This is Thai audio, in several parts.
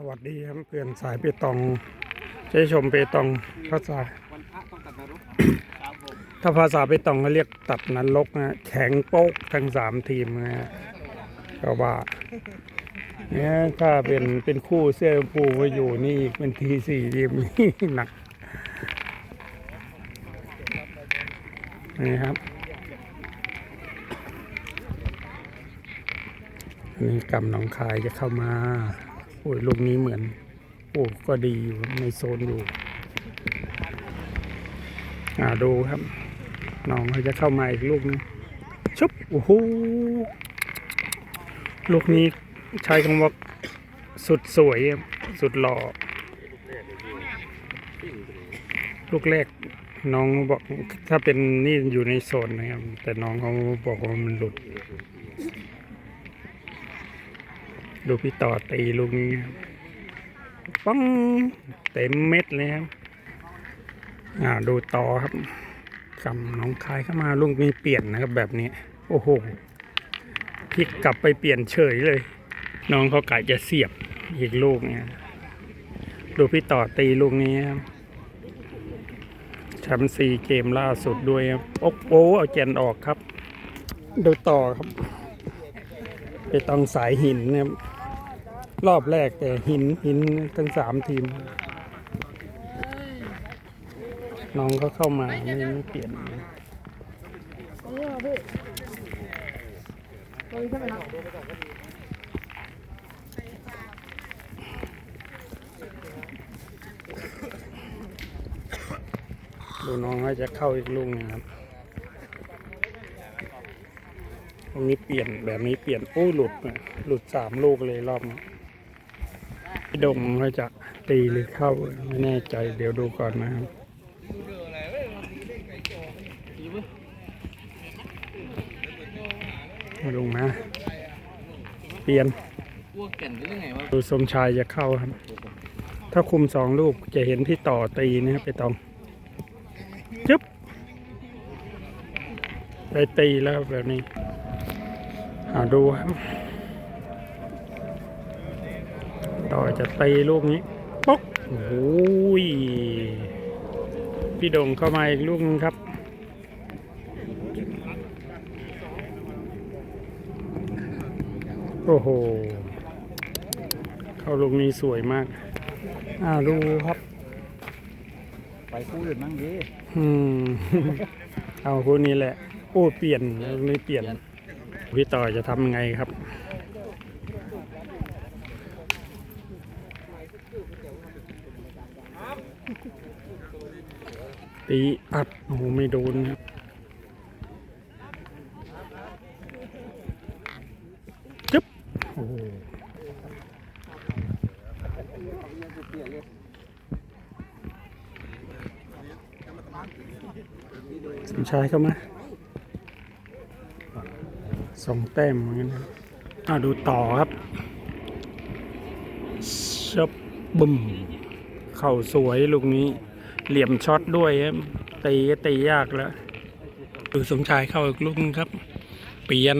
สวัสดีครับเพื่อนสายเปตองใช้ชมเปตองภาษาถ้าภาษาเปตองเขาเรียกตัดนรกนะแข็งโป๊กทั้งสามทีมนะฮะก็ว่าเนี่ยถ้าเป็นเป็นคู่เสื้อผูมาอยู่นี่อีกเป็นทีสี่ทีมนี่หนักนี่ครับนนี้กำหนองคายจะเข้ามา โอ้ยลูกนี้เหมือน โอ้ ก็ดีอยู่ในโซนอยู่ อ่าดูครับ น้องเขาจะเข้ามาอีกลูกนึงชุบ โอ้โห ลูกนี้ใช้คำว่าสุดสวย สุดหล่อ ลูกแรกน้องบอกถ้าเป็นนี่อยู่ในโซนนะครับ แต่น้องเขาบอกว่ามันหลุด ดูพี่ต่อตีลูกนี้ครับปังเต็มเม็ดเลยครับอ่าดูต่อครับกำน้องคายเข้ามาลูกนี้เปลี่ยนนะครับแบบนี้ โอ้โหพลิกกลับไปเปลี่ยนเฉยเลย น้องเขากะจะเสียบอีกลูกเนี่ยดูพี่ต่อตีลูกนี้ครับแชมป์ซีเกมล่าสุดด้วยครับโอ้โหเอาเจนออกครับ ดูต่อครับ ไปต้องสายหินนะครับ รอบแรกแต่หินหินทั้งสามทีม น้องก็เข้ามาไม่ไม่เปลี่ยนดูน้องว่าจะเข้าอีกลูกนึงครับ ตรงนี้เปลี่ยนแบบนี้เปลี่ยนโอ้ยหลุด หลุดสามลูกเลยรอบนี้ ดมเขาจะตีหรือเข้าไม่แน่ใจเดี๋ยวดูก่อนนะครับมาลงมาเปลี่ยนอ้วกแก่นได้ยังไงวะดูสมชายจะเข้าครับ ถ้าคุมสองลูกจะเห็นพี่ต่อตีนะครับไปตองจึ๊บไปตีแล้วครับแบบนี้เอาดูครับ ต่อจะตีลูกนี้ป๊อกโอ้ยพี่โด่งเข้ามาอีกลูกนึงครับโอ้โห เข้าลูกนี้สวยมาก อ่าดูครับ ไปคู่อื่นบ้างดิอืม เอาคู่นี้แหละ โอ้ เปลี่ยนลูกนี้เปลี่ยน พี่ต่อจะทำไงครับ ตีอัดโอ้โหไม่โดนครับจึ๊บโอ้สมชายเข้ามาสองแต้มเหมือนกันนะอ่าดูต่อครับชับบึม ข่าสวยลูกนี้ เหลี่ยมช็อตด้วยครับตีก็ตียากแล้วดูสมชายเข้าอีกลูกนึงครับ เปลี่ยน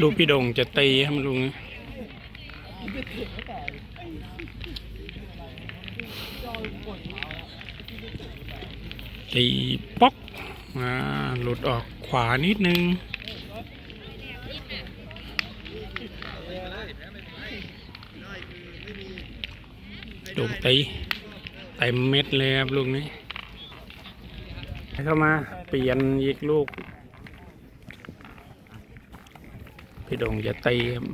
ลูกพี่ดงจะตีครับลุง ตีป๊อกอ่าหลุดออกขวานิดนึง โดงตีเต็มเม็ดเลยครับลูกนี้ เข้ามาเปลี่ยนอีกลูก พี่โดงจะตีครับ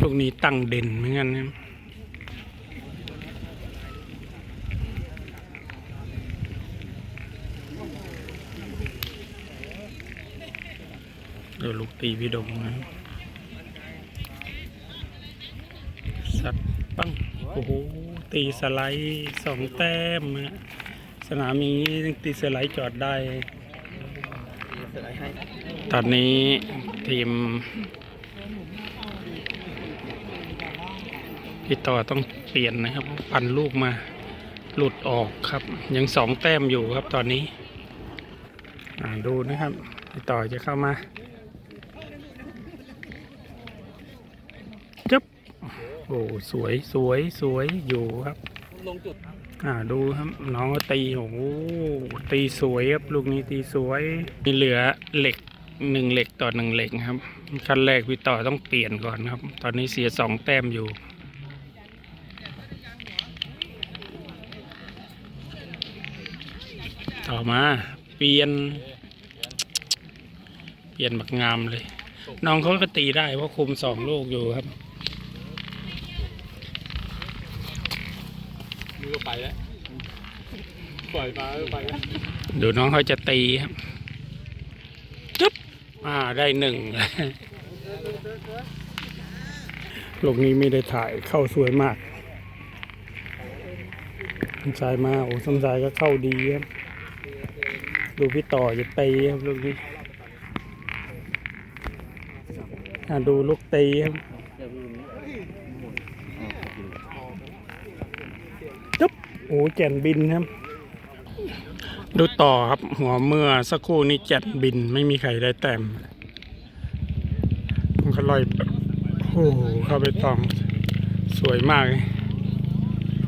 ลูกนี้ตั้งเด่นเหมือนกันนะ เดี๋ยวลูกตีพี่ดงนะสัตว์ปั้งโอ้โหตีสไลด์สองแต้มนะสนามนี้ตีสไลด์จอดได้ ตอนนี้ทีมพี่ต่อต้องเปลี่ยนนะครับ ปั่นลูกมาหลุดออกครับ ยังสองแต้มอยู่ครับตอนนี้ดูนะครับ พี่ต่อจะเข้ามาจับ โอ้สวยสวยสวยอยู่ครับลงจุดอ่าดูครับน้องก็ตีโอ้โหตีสวยครับลูกนี้ตีสวยมีเหลือเหล็กหนึ่งเหล็กต่อหนึ่งเหล็กครับขั้นแรกพี่ต่อต้องเปลี่ยนก่อนครับ ตอนนี้เสียสองแต้มอยู่ต่อมาเปลี่ยน เปลี่ยนบักงามเลย น้องเขาก็ตีได้เพราะคุมสองลูกอยู่ครับ มือก็ ไปแล้วปล่อยมาก็ไปแล้วดูน้องเขาจะตีครับจุ๊บอ่าได้หนึ่งลูกนี้ไม่ได้ถ่ายเข้าสวยมากสมชายมาโอ้สมชายก็เข้าดีครับดูพี่ต่อจะตีครับลูกนี้อ่าดูลูกตีครับจุ๊ บโอ้แก่นบินครับ ดูต่อครับหัวเมื่อสักครู่นี้แจ็ดบินไม่มีใครได้แต้มมันก็ลอยโอ้โหเข้าไปตองสวยมากเลย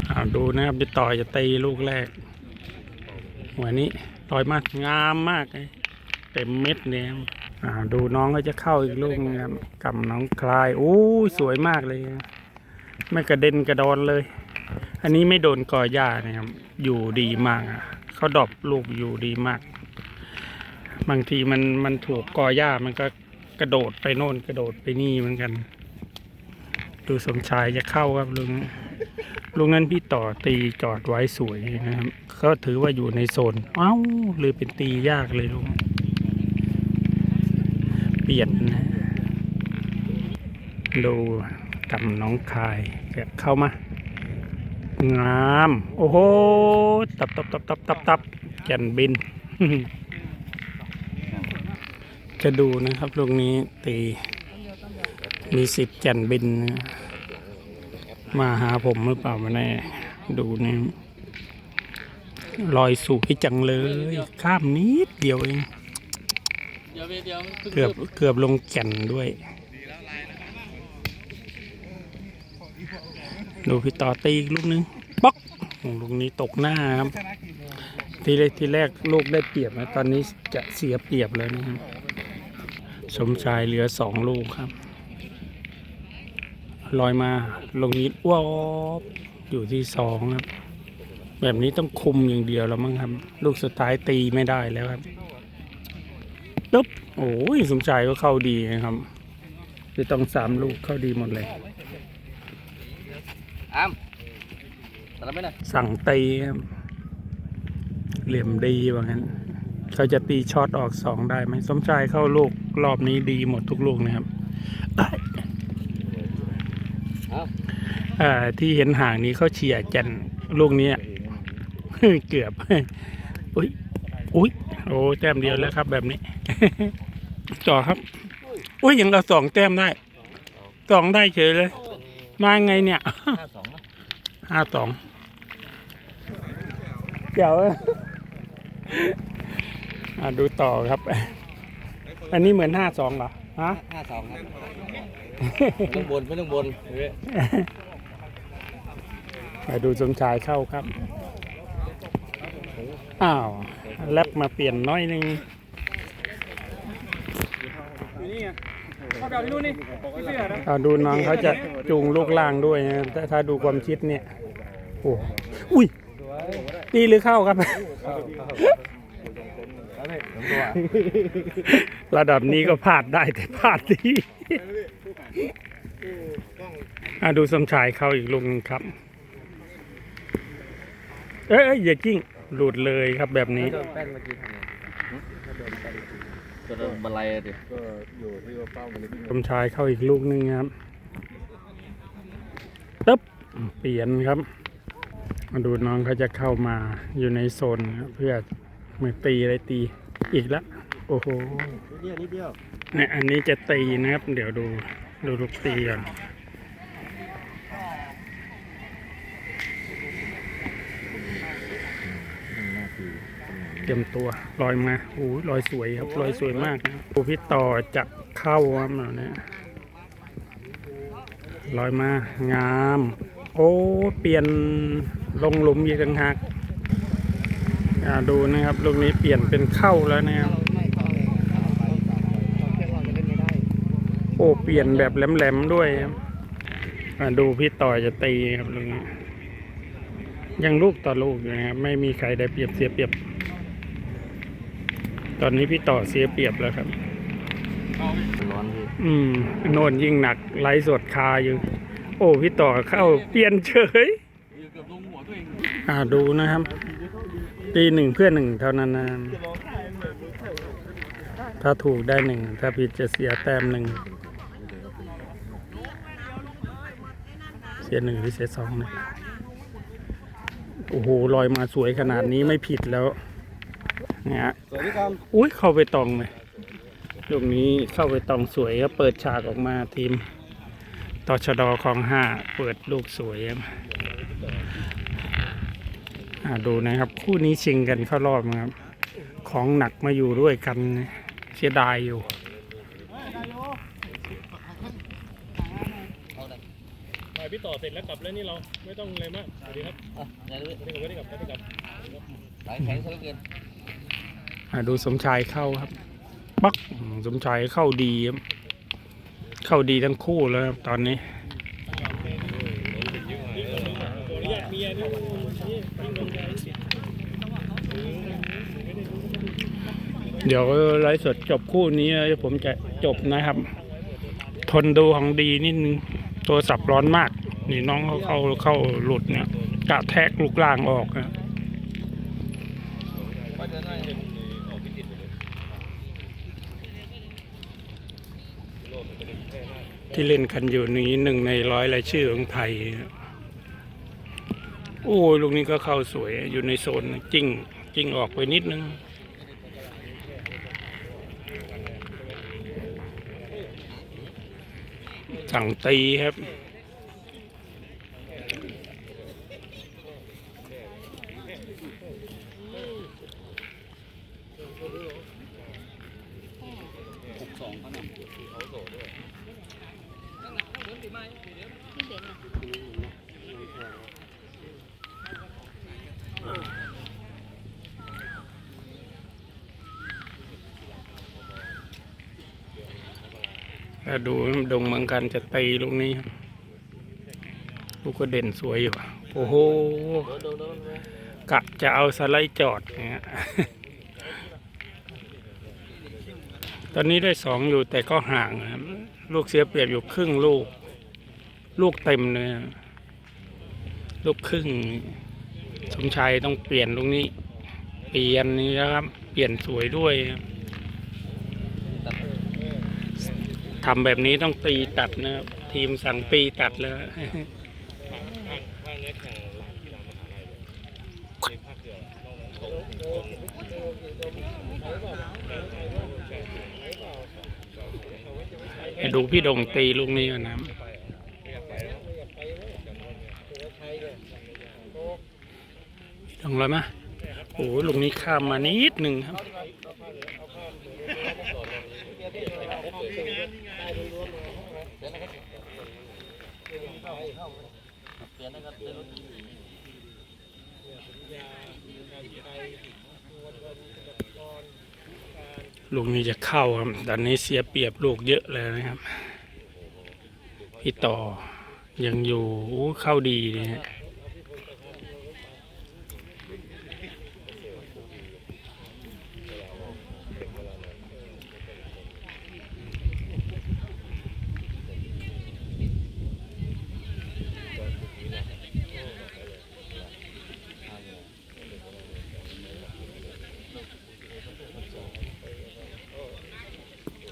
อ่าดูนะครับพี่ต่อจะตีลูกแรก หัวนี้ลอยมากงามมากเลยเต็มเม็ดเนี่ยดูน้องก็จะเข้าอีกลูกนึงครับกับน้องคลายโอ้สวยมากเลย ไม่กระเด็นกระดอนเลย อันนี้ไม่โดนกอหญ้านะครับ อยู่ดีมากอะเขาดอปลูกอยู่ดีมาก บางทีมันมันถูกกอหญ้ามันก็กระโดดไปโน่นกระโดดไปนี่เหมือนกัน ดูสมชายจะเข้าครับลุงลุงนั้นพี่ต่อตีจอดไว้สวยนะครับ ก็ถือว่าอยู่ในโซน เอ้าเลยเป็นตียากเลยลุงเปลี่ยนนะดูกับน้องคายจะเข้ามา งาม โอ้โห ตับตับตับตับตับตับแก่นบิน จะดูนะครับลูกนี้ตี มีสิทธิ์แก่นบิน มาหาผมหรือเปล่ามาแน่ ดูนี่ลอยสูงจังเลย ข้ามนิดเดียวเองเดี๋ยวเดี๋ยวเกือบเกือบลงแก่นด้วย ดูพี่ต่อตีลูกนึงป๊อกลูกนี้ตกหน้าครับ ทีแรกทีแรกลูกได้เปรียบนะตอนนี้จะเสียเปรียบแล้วนะครับสมชายเหลือสองลูกครับลอยมาลงนี้ว้าวอยู่ที่สองครับ แบบนี้ต้องคุมอย่างเดียวแล้วมั้งครับ ลูกสุดท้ายตีไม่ได้แล้วครับตึ๊บโอ้ยสมชายก็เข้าดีนะครับจะต้องสามลูกเข้าดีหมดเลย อ้ามแต่ละไม่ได้สั่งตีครับเหลี่ยมดีว่างั้นเขาจะตีช็อตออกสองได้ไหมสมชายเข้าลูกรอบนี้ดีหมดทุกลูกนะครับเอ้ยอ้าวเอ่อที่เห็นห่างนี้เขาเฉียร์จันลูกนี้อะเกือบอุ้ยอุ้ยโอ้แต้มเดียวแล้วครับ แบบนี้ต่อครับ อุ้ยยังเราสองแต้มได้สองได้เฉยเลย มาไงเนี่ยห้าสองนะห้าสองเดี๋ยวอะดูต่อครับ อันนี้เหมือนห้าสองเหรอฮะห้าสองครับไม่ต้องบนไม่ต้องบนเว้ยมาดูสมชายเข้าครับ อ้าว แลบมาเปลี่ยนน้อยหนึง เอาดูน้องเขาจะจูงลูกล่างด้วยนะถ้าถ้าดูความชิดเนี่ยโอ้อุ้ยตีหรือเข้าครับ ระดับนี้ก็พลาดได้แต่พลาดดีอะดูสมชายเข้าอีกลูกหนึงครับเอ้ยเอ้ยอย่ากิ้งหลุดเลยครับแบบนี้ โดนแป้นเมื่อกี้ทำไงจะโดนบันไลอะดิสมชายเข้าอีกลูกหนึงครับตึ๊บเปลี่ยนครับ มาดูน้องเขาจะเข้ามาอยู่ในโซนครับเพื่อมือตีอะไรตีอีกแล้วโอ้โหนิดเดียวนิดเดียวเนี่ยอันนี้จะตีนะครับ เดี๋ยวดูดูลูกตีก่อน รียมตัวลอยมาโอ้ยลอยสวยครับลอยสวยมากนะโอ้พี่ต่อจะเข้าครับเราเนี่ยลอยมางาม โอ้เปลี่ยนลงหลุมอีกต่างหากอ่าดูนะครับลูกนี้เปลี่ยนเป็นเข้าแล้วนะครับโอ้เปลี่ยนแบบแหลมๆด้วยครับอ่าดูพี่ต่อจะตีครับลูกนี้ยังลูกต่อลูกอยู่นะครับ ไม่มีใครได้เปรียบเสียเปรียบ ตอนนี้พี่ต่อเสียเปรียบแล้วครับ ร้อนพี่อืมโน่นยิ่งหนักไลฟ์สดคาอยู่ โอ้พี่ต่อเข้าเปลี่ยนเฉยเกือบลงหัวตัวเองอ่าดูนะครับตีหนึ่งเพื่อหนึ่งเท่านั้นนะถ้าถูกได้หนึ่งถ้าผิดจะเสียแต้มหนึ่งเสียหนึ่งหรือเสียสองนี่ยโอ้โหลอยมาสวยขนาดนี้ไม่ผิดแล้ว เนี่ยสวัสดีครับอุ้ยเข้าไปตองเลยลูกนี้เข้าไปตองสวยครับเปิดฉากออกมาทีมตชดของห้าเปิดลูกสวยครับอ่าดูนะครับ คู่นี้ชิงกันเข้ารอบนะครับ ของหนักมาอยู่ด้วยกันเสียดายอยู่ถ่ายพี่ต่อเสร็จแล้วกลับแล้วนี่เราไม่ต้องอะไรมากสวัสดีครับอะอย่าลืมสวัสดีครับสวัสดีครับสวัสดีครับสายแข็งซะเหลือเกินอ่า ดูสมชายเข้าครับ ปักอืมสมชายเข้าดีครับ เข้าดีทั้งคู่แล้วครับตอนนี้ขออนุญาตเมียนี่นี่ยิ่งลงใจสิเดี๋ยวไลฟ์สดจบคู่นี้แล้วผมจะจบนะครับ ทนดูของดีนิดนึงโทรศัพท์ร้อนมาก นี่น้องเขาเข้าเข้าหลุดเนี่ยกะแทกลูกล่างออกนะ ที่เล่นกันอยู่นี้หนึ่งในร้อยรายชื่อของไทย โอ้ยลูกนี้ก็เข้าสวยอยู่ในโซนจิ้งจิ้งออกไปนิดนึงสั่งตีครับ ถ้าดู กันจะตีลูกนี้ลูกก็เด่นสวยอยู่ โอ้โห กะจะเอาสไลด์จอดเนี่ยตอนนี้ได้สองอยู่แต่ก็ห่างนะครับลูกเสียเปรียบอยู่ครึ่งลูก ลูกเต็มเลยลูกครึ่ง สมชายต้องเปลี่ยนลูกนี้ เปลี่ยนนี่นะครับ เปลี่ยนสวยด้วยครับ ทำแบบนี้ต้องตีตัดนะครับ ทีมสั่งปีตัดแล้วดูพี่ดงตีลูกนี้ก่อนนะดงเลยมะโอ้ลูกนี้ข้ามมานิดหนึ่งครับ ลูกนี้จะเข้าครับตอนนี้เสียเปรียบลูกเยอะเลยนะครับ พี่ต่อยังอยู่เข้าดีนะฮะ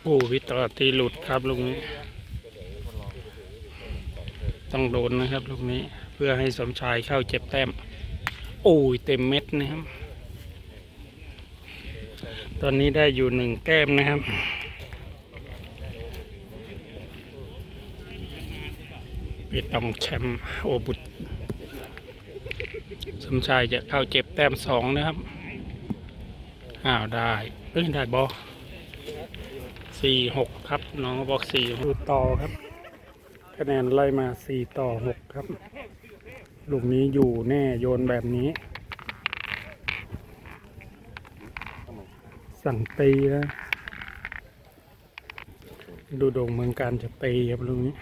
โอ้พี่ต่อตีหลุดครับลูกนี้ ต้องโดนนะครับลูกนี้เพื่อให้สมชายเข้าเจ็บแต้ม โอ้ยเต็มเม็ดนะครับ ตอนนี้ได้อยู่หนึ่งแต้มนะครับพี่ต้องแชมป์โอบุตรสมชายจะเข้าเจ็บแต้มสองนะครับ อ้าวได้เอ้ยได้บอ สี่หกครับ น้องบอกสี่ดูต่อครับ คะแนนไล่มาสี่ต่อหกครับลูกนี้อยู่แน่โยนแบบนี้ สั่งตีนะดูโด่งเมืองการจะตีครับลูกนี้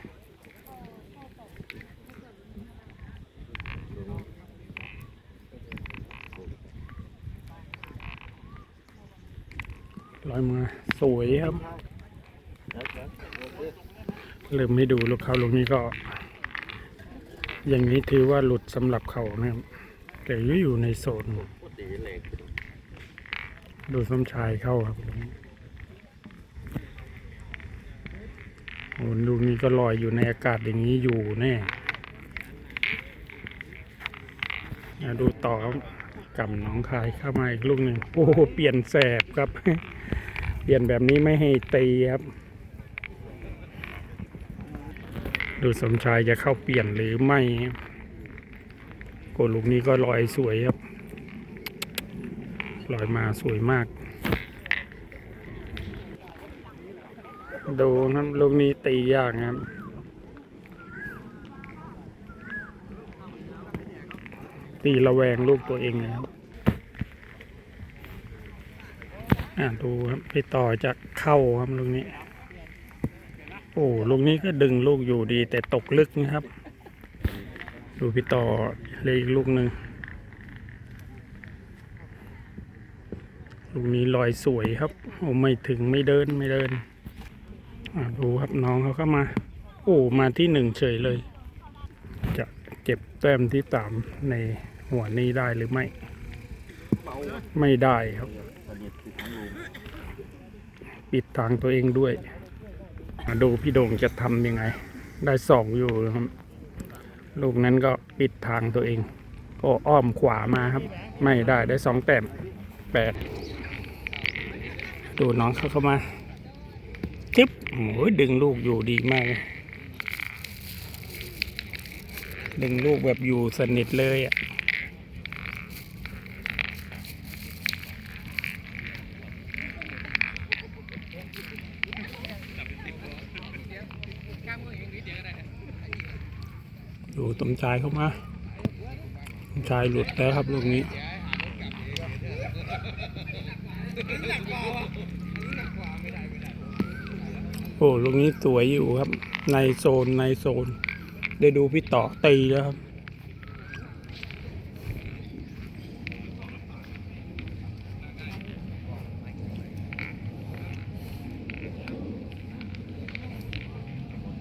ลอยมาสวยครับ เริ่มไม่ดูลูกเขาลูกนี้ก็ อย่างนี้ถือว่าหลุดสำหรับเขานะครับแต่ยังอยู่ในโซนดูสมชายเข้าครับโอ้ลูกนี้ก็ลอยอยู่ในอากาศอย่างนี้อยู่แน่ดูต่อครับกำน้องคายเข้ามาอีกลูกหนึ่งโอ้เปลี่ยนแสบครับ เปลี่ยนแบบนี้ไม่ให้ตีครับ ดูสมชายจะเข้าเปลี่ยนหรือไม่โกลูกนี้ก็ลอยสวยครับลอยมาสวยมาก ดูครับลูกนี้ตียากครับตีระแวงลูกตัวเองนะครับอ่าดูครับไปต่อจะเข้าครับลูกนี้ โอ้ลูกนี้ก็ดึงลูกอยู่ดี แต่ตกลึกนะครับ ดูพี่ต่อเลยอีกลูกหนึ่งลูกนี้ลอยสวยครับ โอ้ไม่ถึงไม่เดินไม่เดินดูครับน้องเขาก็มา โอ้มาที่หนึ่งเฉยเลย จะเก็บแต้มที่สามในหัวนี้ได้หรือไม่ ไม่ได้ครับ ปิดทางตัวเองด้วย มาดูพี่โด่งจะทำยังไง ได้สองอยู่ครับ ลูกนั้นก็ปิดทางตัวเอง ก็อ้อมขวามาครับ ไม่ได้ได้สองแต้มแปดดูน้องเขาเข้ามาจึ๊บโอ้ยดึงลูกอยู่ดีมากดึงลูกแบบอยู่สนิทเลยอะ ดูตมชายเข้ามาตมชายหลุดแล้วครับลูกนี้โอ้ลูกนี้สวยอยู่ครับ ในโซนในโซน ได้ดูพี่ต่อตีแล้วครับ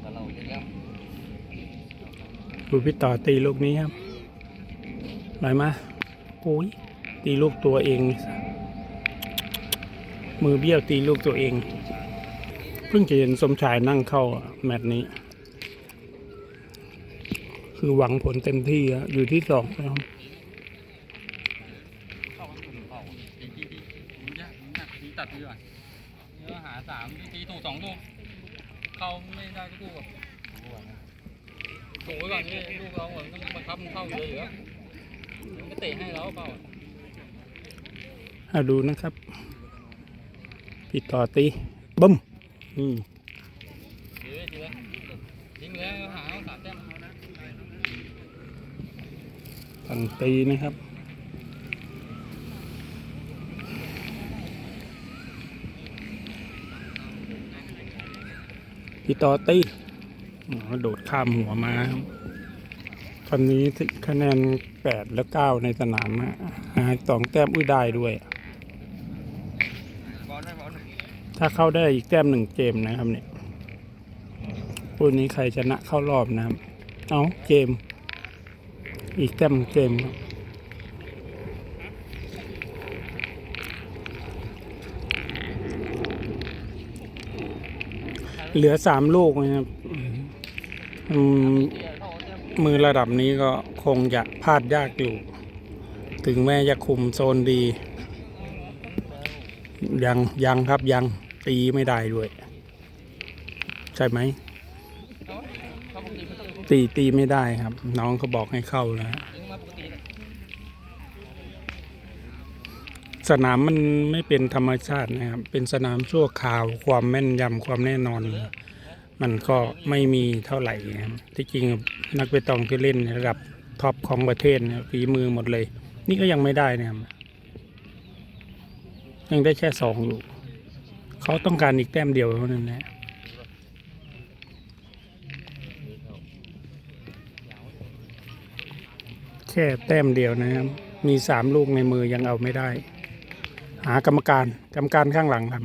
ก็เราเยอะแล้ว ดูพี่ต่อตีลูกนี้ครับไหลมาโอ้ยตีลูกตัวเอง มือเบี้ยวตีลูกตัวเอง เพิ่งจะเห็นสมชายนั่งเข้าแมตช์นี้ คือหวังผลเต็มที่อะอยู่ที่สองนะครับ เข้าเข้าตีตีตีดูยากดูยากตีตัดดีกว่าเนื้อหาสามตีถูกสองลูกเข้าไม่ได้ทุกลูกอะถูกไว้ก่อนนี่ลูกเราเหมือนต้องบังคับมันเข้าอยู่เลยเหรอมันก็เตะให้เราเปล่าอะดูนะครับ พี่ต่อตีบึ้มนี่ดีเลยดีเลยยิงเลยหาเอาสามแต้มตั้งตีนะครับพี่ต่อตีอ๋อโดดข้ามหัวมาครับ ตอนนี้คะแนนแปดและเก้าในสนามฮะสองแต้มอุ้ยได้ด้วย ถ้าเข้าได้อีกแต้มหนึ่งเกมนะครับเนี่ยคู่นี้ใครชนะเข้ารอบนะครับ เอาเกม อีกแต้มเกมครับเหลือสามลูกนะครับ อืม มือระดับนี้ก็คงจะพลาดยากอยู่ ถึงแม้จะคุมโซนดี ยังยังครับยังตีไม่ได้ด้วย ใช่ไหม ตีตีไม่ได้ครับ น้องเขาบอกให้เข้าแล้วสนามมันไม่เป็นธรรมชาตินะครับ เป็นสนามชั่วคราว ความแม่นยำความแน่นอน มันก็ไม่มีเท่าไหร่ครับที่จริงนักเปตองที่เล่นระดับท็อปของประเทศฝีมือหมดเลย นี่ก็ยังไม่ได้นะครับยังได้แค่สองอยู่ เขาต้องการอีกแต้มเดียวเท่านั้นนะแค่แต้มเดียวนะครับ มีสามลูกในมือยังเอาไม่ได้ หากรรมการกรรมการข้างหลังครับ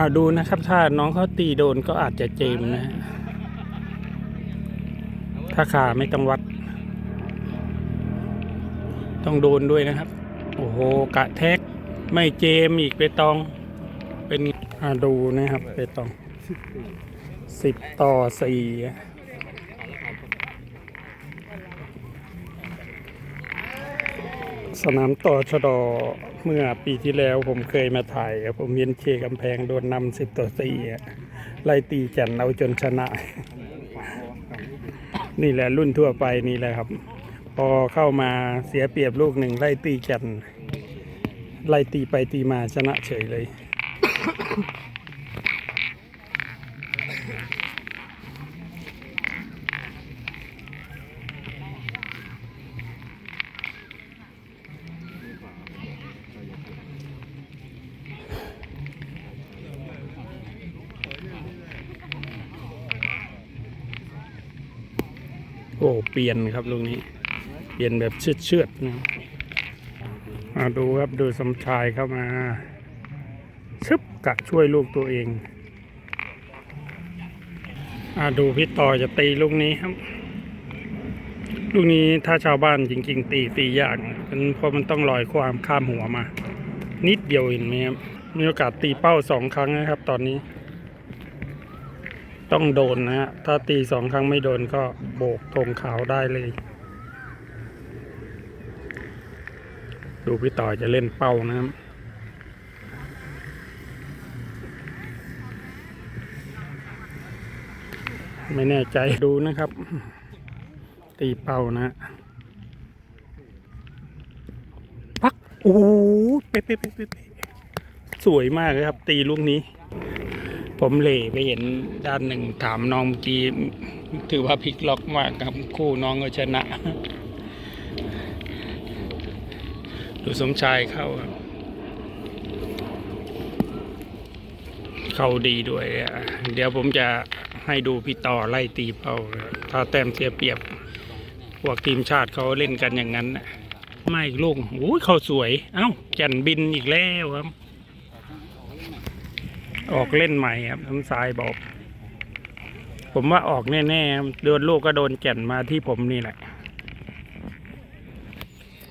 อ่าดูนะครับ ถ้าน้องเขาตีโดนก็อาจจะเจมนะ ถ้าขาไม่ต้องวัด ต้องโดนด้วยนะครับ โอ้โห กะแท็ก ไม่เจมอีกไปตอง เป็นอ่าดูนะครับไปตองสิบต่อสี่สนามต่อชะดอ เมื่อปีที่แล้วผมเคยมาถ่ายผมเย็นเคกำแพงโดนนำสิบต่อสี่ไล่ตีจันเอาจนชนะ นี่แหละรุ่นทั่วไปนี่แหละครับ พอเข้ามาเสียเปรียบลูกหนึ่งไล่ตีจันไล่ตีไปตีมาชนะเฉยเลย ปียนครับลูกนี้ เปลี่ยนแบบเชือดเชือดนะมาดูครับดูสมชายเข้ามาชึบกะช่วยลูกตัวเองอาดูพี่ต่อจะตีลูกนี้ครับ ลูกนี้ถ้าชาวบ้านจริง ๆ ตีตียากเพราะมันต้องลอยความข้ามหัวมา นิดเดียวเห็นไหมครับมีโอกาสตีเป้าสองครั้งนะครับ ตอนนี้ ต้องโดนนะฮะ ถ้าตีสองครั้งไม่โดนก็โบกธงขาวได้เลย ดูพี่ต่อจะเล่นเป้านะครับไม่แน่ใจดูนะครับ ตีเป้านะฮะปัก โอ้โหเป๊ะเป๊ะเป๊ะเป๊ะเป๊ะสวยมากเลยครับ ตีลูกนี้ ผมเล่ไปเห็นด้านหนึ่งถามน้องเมื่อกี้ถือว่าพลิกล็อกมากครับคู่น้องก็ชนะ ดูสมชายเข้าครับเข้าดีด้วย เดี๋ยวผมจะให้ดูพี่ต่อไล่ตีเป้าถ้าแต้มเสียเปรียบพวกทีมชาติเขาเล่นกันอย่างนั้นไม่ลูกโอ้ยเขาสวย เอ้าจันบินอีกแล้วครับ ออกเล่นใหม่ครับน้ำทรายบอก ผมว่าออกแน่ๆโดนลูกก็โดนแก่นมาที่ผมนี่แหละ